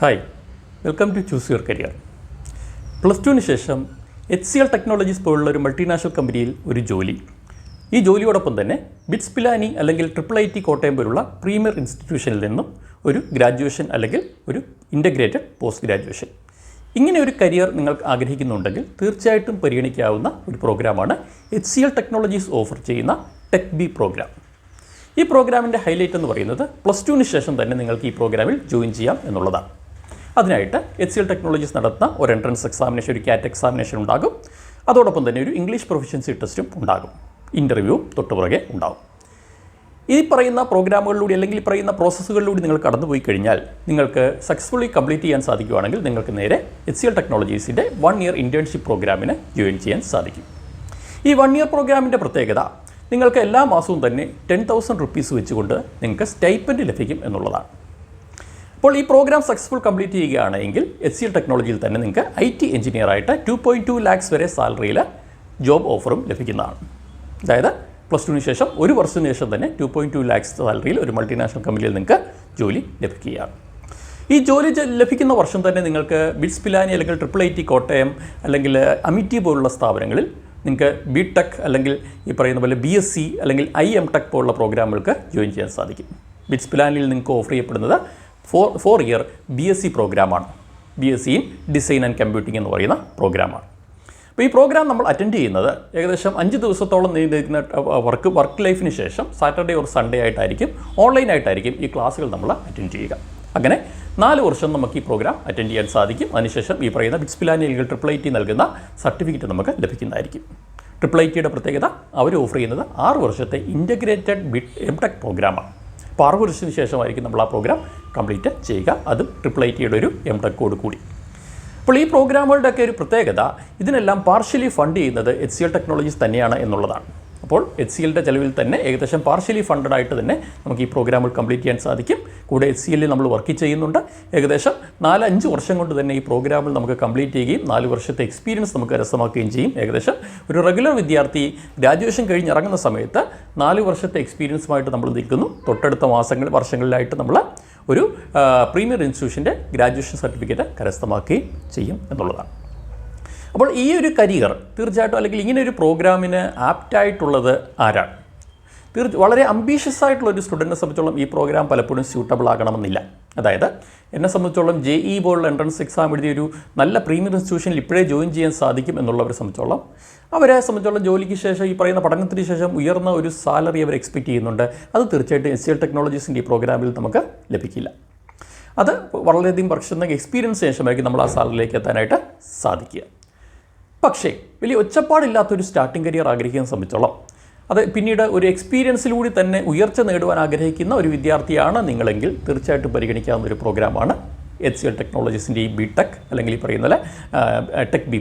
Hi welcome to choose your career plus ടുവിന് ശേഷം H C L technologies പോലുള്ള ഒരു മൾട്ടിനാഷണൽ കമ്പനിയിൽ ഒരു ജോലി. ഈ ജോലിയോടൊപ്പം തന്നെ ബിറ്റ്സ് പിലാനി അല്ലെങ്കിൽ ട്രിപ്പിൾ ഐ ടി കോട്ടയം പോലുള്ള പ്രീമിയർ ഇൻസ്റ്റിറ്റ്യൂഷനിൽ നിന്നും ഒരു ഗ്രാജുവേഷൻ അല്ലെങ്കിൽ ഒരു ഇന്റഗ്രേറ്റഡ് പോസ്റ്റ് ഗ്രാജുവേഷൻ ഇങ്ങനെ ഒരു കരിയർ നിങ്ങൾ ആഗ്രഹിക്കുന്നുണ്ടെങ്കിൽ തീർച്ചയായിട്ടും പരിഗണിക്കാവുന്ന ഒരു പ്രോഗ്രാമാണ് H C L technologies offer ചെയ്യുന്ന ടെക് ബി പ്രോഗ്രാം ഈ പ്രോഗ്രാമിന്റെ ഹൈലൈറ്റ് എന്ന് പറയുന്നത് പ്ലസ് ടുവിന് ശേഷം തന്നെ നിങ്ങൾക്ക് ഈ പ്രോഗ്രാമിൽ ജോയിൻ ചെയ്യാം എന്നുള്ളതാണ്. അതിനായിട്ട് എച്ച് സി എൽ ടെക്നോളജീസ് നടത്തുന്ന ഒരു എൻട്രൻസ് എക്സാമിനേഷൻ ഒരു കാറ്റ് എക്സാമിനേഷൻ ഉണ്ടാകും. അതോടൊപ്പം തന്നെ ഒരു ഇംഗ്ലീഷ് പ്രൊഫഷൻസി ടെസ്റ്റും ഉണ്ടാകും. ഇന്റർവ്യൂവും തൊട്ടുപുറകെ ഉണ്ടാകും. ഈ പറയുന്ന പ്രോഗ്രാമുകളിലൂടെ അല്ലെങ്കിൽ ഈ പറയുന്ന പ്രോസസ്സുകളിലൂടെ നിങ്ങൾ കടന്നുപോയി കഴിഞ്ഞാൽ നിങ്ങൾക്ക് സക്സസ്ഫുള്ളി കംപ്ലീറ്റ് ചെയ്യാൻ സാധിക്കുകയാണെങ്കിൽ നിങ്ങൾക്ക് നേരെ എച്ച് സി എൽ ടെക്നോളജീസിന്റെ വൺ ഇയർ ഇന്റേൺഷിപ്പ് പ്രോഗ്രാമിന് ജോയിൻ ചെയ്യാൻ സാധിക്കും. ഈ വൺ ഇയർ പ്രോഗ്രാമിന്റെ പ്രത്യേകത നിങ്ങൾക്ക് എല്ലാ മാസവും തന്നെ ടെൻ തൗസൻഡ് റുപ്പീസ് വെച്ചുകൊണ്ട് നിങ്ങൾക്ക് സ്റ്റൈപ്പൻഡ് ലഭിക്കും എന്നുള്ളതാണ്. അപ്പോൾ ഈ പ്രോഗ്രാം സക്സസ്ഫുൾ കംപ്ലീറ്റ് ചെയ്യുകയാണെങ്കിൽ എച്ച് സി എൽ ടെക്നോളജിയിൽ തന്നെ നിങ്ങൾക്ക് ഐ ടി എഞ്ചിനീയറായിട്ട് ടു പോയിന്റ് ടു ലാക്സ് വരെ സാലറിയിൽ ജോബ് ഓഫറും ലഭിക്കുന്നതാണ്. അതായത് പ്ലസ് ടുവിന് ശേഷം ഒരു വർഷത്തിന് ശേഷം തന്നെ ടു പോയിന്റ് ടു ലാക്സ് സാലറിയിൽ ഒരു മൾട്ടിനാഷണൽ കമ്പനിയിൽ നിങ്ങൾക്ക് ജോലി ലഭിക്കുകയാണ്. ഈ ജോലി ലഭിക്കുന്ന വർഷം തന്നെ നിങ്ങൾക്ക് ബിറ്റ്സ് പിലാനി അല്ലെങ്കിൽ ട്രിപ്പിൾ ഐ ടി കോട്ടയം അല്ലെങ്കിൽ അമിറ്റി പോലുള്ള സ്ഥാപനങ്ങളിൽ നിങ്ങൾക്ക് ബി ടെക് അല്ലെങ്കിൽ ഈ പറയുന്ന പോലെ ബി എസ് സി അല്ലെങ്കിൽ ഐ എം ടെക് പോലുള്ള പ്രോഗ്രാമുകൾക്ക് ജോയിൻ ചെയ്യാൻ സാധിക്കും. ബിറ്റ്സ് പിലാനിൽ നിങ്ങൾക്ക് ഓഫർ ചെയ്യപ്പെടുന്നത് four four year B S C പ്രോഗ്രാമാണ്. B S C in design and computing എന്ന് പറയുന്ന പ്രോഗ്രാമാണ്. അപ്പോൾ ഈ പ്രോഗ്രാം നമ്മൾ അറ്റൻഡ് ചെയ്യുന്നത് ഏകദേശം അഞ്ച് ദിവസത്തോളം നീണ്ടുനിൽക്കുന്ന വർക്ക് വർക്ക് ലൈഫിന് ശേഷം സാറ്റർഡേ ഒരു സൺഡേ ആയിട്ടായിരിക്കും ഓൺലൈൻ ആയിട്ടായിരിക്കും ഈ ക്ലാസ്സുകൾ നമ്മൾ അറ്റൻഡ് ചെയ്യുക. അങ്ങനെ നാല് വർഷം നമുക്ക് ഈ പ്രോഗ്രാം അറ്റൻഡ് ചെയ്യാൻ സാധിക്കും. അതിനുശേഷം ഈ പറയുന്ന ബിറ്റ്സ് പിലാനി അല്ലെങ്കിൽ ട്രിപ്പിൾ ഐ ടി നൽകുന്ന സർട്ടിഫിക്കറ്റ് നമുക്ക് ലഭിക്കുന്നതായിരിക്കും. ട്രിപ്പിൾ ഐ ടിയുടെ പ്രത്യേകത അവർ ഓഫർ ചെയ്യുന്നത് ആറ് വർഷത്തെ ഇന്റഗ്രേറ്റഡ് ബിറ്റ് എം ടെക് പ്രോഗ്രാമാണ്. അപ്പോൾ ആറ് വർഷത്തിന് ശേഷമായിരിക്കും നമ്മൾ ആ പ്രോഗ്രാം കംപ്ലീറ്റ് ചെയ്യുക. അതും ട്രിപ്പിൾ ഐ ടിയുടെ ഒരു എം ടെക്കോട് കൂടി. അപ്പോൾ ഈ പ്രോഗ്രാമുകളുടെ ഒക്കെ ഒരു പ്രത്യേകത ഇതിനെല്ലാം പാർഷ്യലി ഫണ്ട് ചെയ്യുന്നത് എച്ച് സി എൽ ടെക്നോളജീസ് തന്നെയാണ് എന്നുള്ളതാണ്. അപ്പോൾ എച്ച് സി എല്ലിന്റെ ചെലവിൽ തന്നെ ഏകദേശം പാർഷ്യലി ഫണ്ടഡ് ആയിട്ട് തന്നെ നമുക്ക് ഈ പ്രോഗ്രാമുകൾ കംപ്ലീറ്റ് ചെയ്യാൻ സാധിക്കും. കൂടെ എച്ച് സി എല്ലിൽ നമ്മൾ വർക്ക് ചെയ്യുന്നുണ്ട്. ഏകദേശം നാലഞ്ച് വർഷം കൊണ്ട് തന്നെ ഈ പ്രോഗ്രാമിൽ നമുക്ക് കംപ്ലീറ്റ് ചെയ്യുകയും നാല് വർഷത്തെ എക്സ്പീരിയൻസ് നമുക്ക് കരസ്ഥമാക്കുകയും ചെയ്യും. ഏകദേശം ഒരു റെഗുലർ വിദ്യാർത്ഥി ഗ്രാജുവേഷൻ കഴിഞ്ഞ് ഇറങ്ങുന്ന സമയത്ത് നാല് വർഷത്തെ എക്സ്പീരിയൻസുമായിട്ട് നമ്മൾ നിൽക്കുന്നു. തൊട്ടടുത്ത മാസങ്ങൾ വർഷങ്ങളിലായിട്ട് നമ്മൾ ഒരു പ്രീമിയർ ഇൻസ്റ്റിറ്റ്യൂഷന്റെ ഗ്രാജുവേഷൻ സർട്ടിഫിക്കറ്റ് കരസ്ഥമാക്കുകയും ചെയ്യും എന്നുള്ളതാണ്. അപ്പോൾ ഈ ഒരു കരിയർ തീർച്ചയായിട്ടും അല്ലെങ്കിൽ ഇങ്ങനെ ഒരു പ്രോഗ്രാമിന് ആപ്റ്റായിട്ടുള്ളത് ആരാണ്? തീർച്ച വളരെ അംബീഷ്യസ് ആയിട്ടുള്ള ഒരു സ്റ്റുഡന്റിനെ സംബന്ധിച്ചോളം ഈ പ്രോഗ്രാം പലപ്പോഴും സ്യൂട്ടബിൾ ആകണമെന്നില്ല. അതായത് എന്നെ സംബന്ധിച്ചോളം ജെ ഇ പോലുള്ള എൻട്രൻസ് എക്സാം എഴുതിയ ഒരു നല്ല പ്രീമിയർ ഇൻസ്റ്റിറ്റ്യൂഷനിൽ ഇപ്പോഴേ ജോയിൻ ചെയ്യാൻ സാധിക്കും എന്നുള്ളവരെ സംബന്ധിച്ചോളം അവരെ സംബന്ധിച്ചോളം ജോലിക്ക് ശേഷം ഈ പറയുന്ന പഠനത്തിന് ശേഷം ഉയർന്ന ഒരു സാലറി അവർ എക്സ്പെക്റ്റ് ചെയ്യുന്നുണ്ട്. അത് തീർച്ചയായിട്ടും എസ് സി എൽ ടെക്നോളജീസിന്റെ ഈ പ്രോഗ്രാമിൽ നമുക്ക് ലഭിക്കില്ല. അത് വളരെയധികം വർഷം എക്സ്പീരിയൻസ് ശേഷമായിരിക്കും നമ്മൾ ആ സാലറിയിലേക്ക് എത്താനായിട്ട് സാധിക്കുക. പക്ഷേ വലിയ ഒച്ചപ്പാടില്ലാത്തൊരു സ്റ്റാർട്ടിംഗ് കരിയർ ആഗ്രഹിക്കാൻ സംബന്ധിച്ചോളം അത് പിന്നീട് ഒരു എക്സ്പീരിയൻസിലൂടെ തന്നെ ഉയർച്ച നേടുവാൻ ആഗ്രഹിക്കുന്ന ഒരു വിദ്യാർത്ഥിയാണ് നിങ്ങളെങ്കിൽ തീർച്ചയായിട്ടും പരിഗണിക്കാവുന്ന ഒരു പ്രോഗ്രാമാണ് എച്ച് സി എൽ ടെക്നോളജീസിന്റെ ഈ ബി ടെക് അല്ലെങ്കിൽ ഈ പറയുന്ന ടെക് ബി